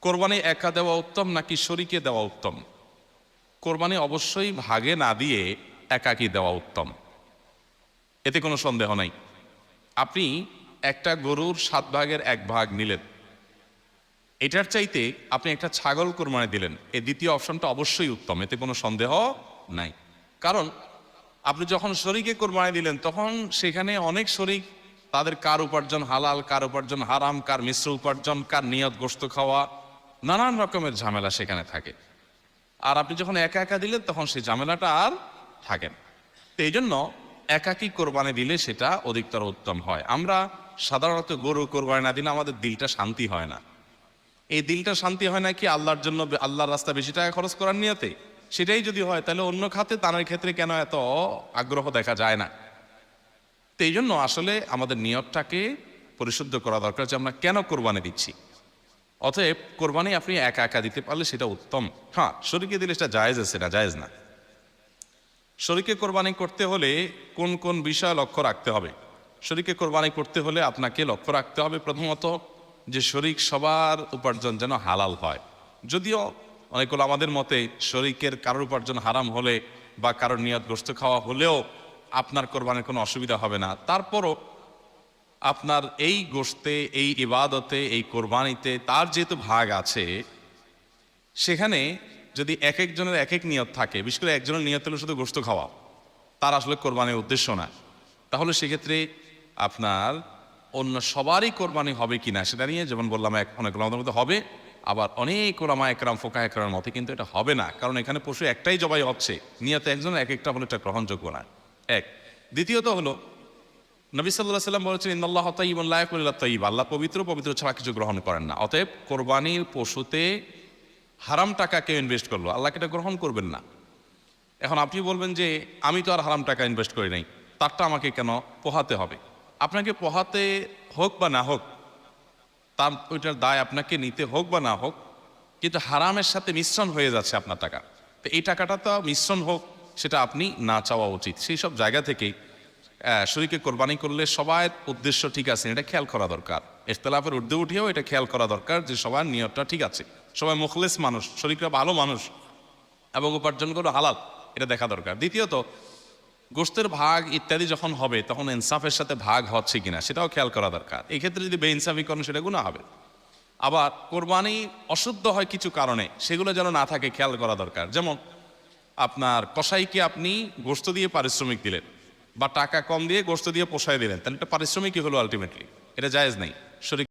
কোরবানি একা দেওয়া উত্তম নাকি শরিকে দেওয়া উত্তম? কোরবানি অবশ্যই ভাগে না দিয়ে একাকি দেওয়া উত্তম। এতে কোনো সন্দেহ নাই। আপনি একটা গরুর সাত ভাগের এক ভাগ নিলেন। এটার চাইতে আপনি একটা ছাগল কোরবানি দিলেন। এই দ্বিতীয় অপশনটা অবশ্যই উত্তম, এতে কোনো সন্দেহ নাই। কারণ আপনি যখন শরীকে কোরবানি দিলেন, তখন সেখানে অনেক শরিক, তাদের কার উপার্জন হালাল, কার উপার্জন হারাম, কার মিশ্র উপার্জন, কার নিয়ত গোস্ত খাওয়া নানান রকমের ঝামেলা সেখানে থাকে। আর আপনি যখন একা একা দিলেন, তখন সেই ঝামেলাটা আর থাকে না। তো এই জন্য একাকি কোরবানি দিলে সেটা অধিকতর উত্তম হয়। আমরা সাধারণত গরু কোরবানি না দিলে আমাদের দিলটা শান্তি হয় না। এই দিলটা শান্তি হয় না কি আল্লাহর জন্য আল্লাহর রাস্তা বেশি টাকা খরচ করার নিয়তে? সেটাই যদি হয়, তাহলে অন্য খাতে তার ক্ষেত্রে কেন এত আগ্রহ দেখা যায় না? তো এই জন্য আসলে আমাদের নিয়তটাকে পরিশুদ্ধ করা দরকার যে আমরা কেন কোরবানি দিচ্ছি। অতএব কোরবানি আপনি একা একা দিতে পারলে সেটা উত্তম। হ্যাঁ শরীকে দিলে সেটা জায়েজ আছে না জায়েজ না। শরীকে কোরবানি করতে হলে কোন কোন বিষয় লক্ষ্য রাখতে হবে? শরীকে কোরবানি করতে হলে আপনাকে লক্ষ্য রাখতে হবে প্রথমত যে শরিক সবার উপার্জন যেন হালাল হয়। যদিও অনেকগুলো আমাদের মতে শরিকের কারোর উপার্জন হারাম হলে বা কারোর নিয়তগ্রস্ত খাওয়া হলেও আপনার কোরবানির কোনো অসুবিধা হবে না। তারপরও আপনার এই গোষ্ঠে এই ইবাদতে, এই কোরবানিতে তার যেহেতু ভাগ আছে, সেখানে যদি এক একজনের এক এক নিয়ত থাকে, বিশেষ করে একজনের নিয়ত হলো শুধু গোস্ত খাওয়া, তার আসলে কোরবানির উদ্দেশ্য না। তাহলে সেক্ষেত্রে আপনার অন্য সবারই কোরবানি হবে কি না সেটা নিয়ে যেমন বললাম, এক অনেক মধ্যে হবে, আবার অনেক ওলামা একরাম ফোকা একরাম মতে কিন্তু এটা হবে না, কারণ এখানে পশু একটাই জবাই হচ্ছে, নিয়ত একজন এক একটা হলে এটা গ্রহণযোগ্য না। এক। দ্বিতীয়ত হলো নবী সাল্লাহ সাল্লাম বলেছেন ইন্দাল্লাহ তাইবুল্লাহ তাইব আল্লাহ পবিত্র পবিত্র ছাড়া কিছু গ্রহণ করেন না। অতএব কোরবানির পশুতে হারাম টাকা কেউ ইনভেস্ট করল। আল্লাহকে এটা গ্রহণ করবেন না। এখন আপনি বলবেন যে, আমি তো আর হারাম টাকা ইনভেস্ট করি নাই। তারটা আমাকে কেন পোহাতে হবে? আপনাকে পোহাতে হোক বা না হোক, তার ওইটার দায় আপনাকে নিতে হোক বা না হোক, কিন্তু হারামের সাথে মিশ্রণ হয়ে যাচ্ছে আপনার টাকা। তো এই টাকাটা তো মিশ্রণ হোক, সেটা আপনি না চাওয়া উচিত। সেই সব জায়গা থেকেই শরীকে কোরবানি করলে সবার উদ্দেশ্য ঠিক আছে, এটা খেয়াল করা দরকার। ইখতলাফের ঊর্ধ্বে উঠিয়েও এটা খেয়াল করা দরকার যে সবার নিয়তটা ঠিক আছে। সবাই মুখলেস মানুষ শরীররা ভালো মানুষ, এবং উপার্জন করে হালাল, এটা দেখা দরকার। দ্বিতীয়ত, গোস্তের ভাগ ইত্যাদি যখন হবে, তখন ইনসাফের সাথে ভাগ হচ্ছে কিনা, সেটাও খেয়াল করা দরকার। এই ক্ষেত্রে যদি বেইনসাফি করেন, সেটা গুণা হবে। আবার কোরবানি অশুদ্ধ হয় কিছু কারণে, সেগুলো যেন না থাকে, খেয়াল করা দরকার। যেমন, আপনার কসাইকে আপনি গোস্ত দিয়ে পারিশ্রমিক দিলেন। বা টাকা কম দিয়ে গোস্ত দিয়ে পোষায় দিলেন, তাহলে এটা পারিশ্রমিকই হলো আলটিমেটলি এটা জায়েজ নাই। শরীর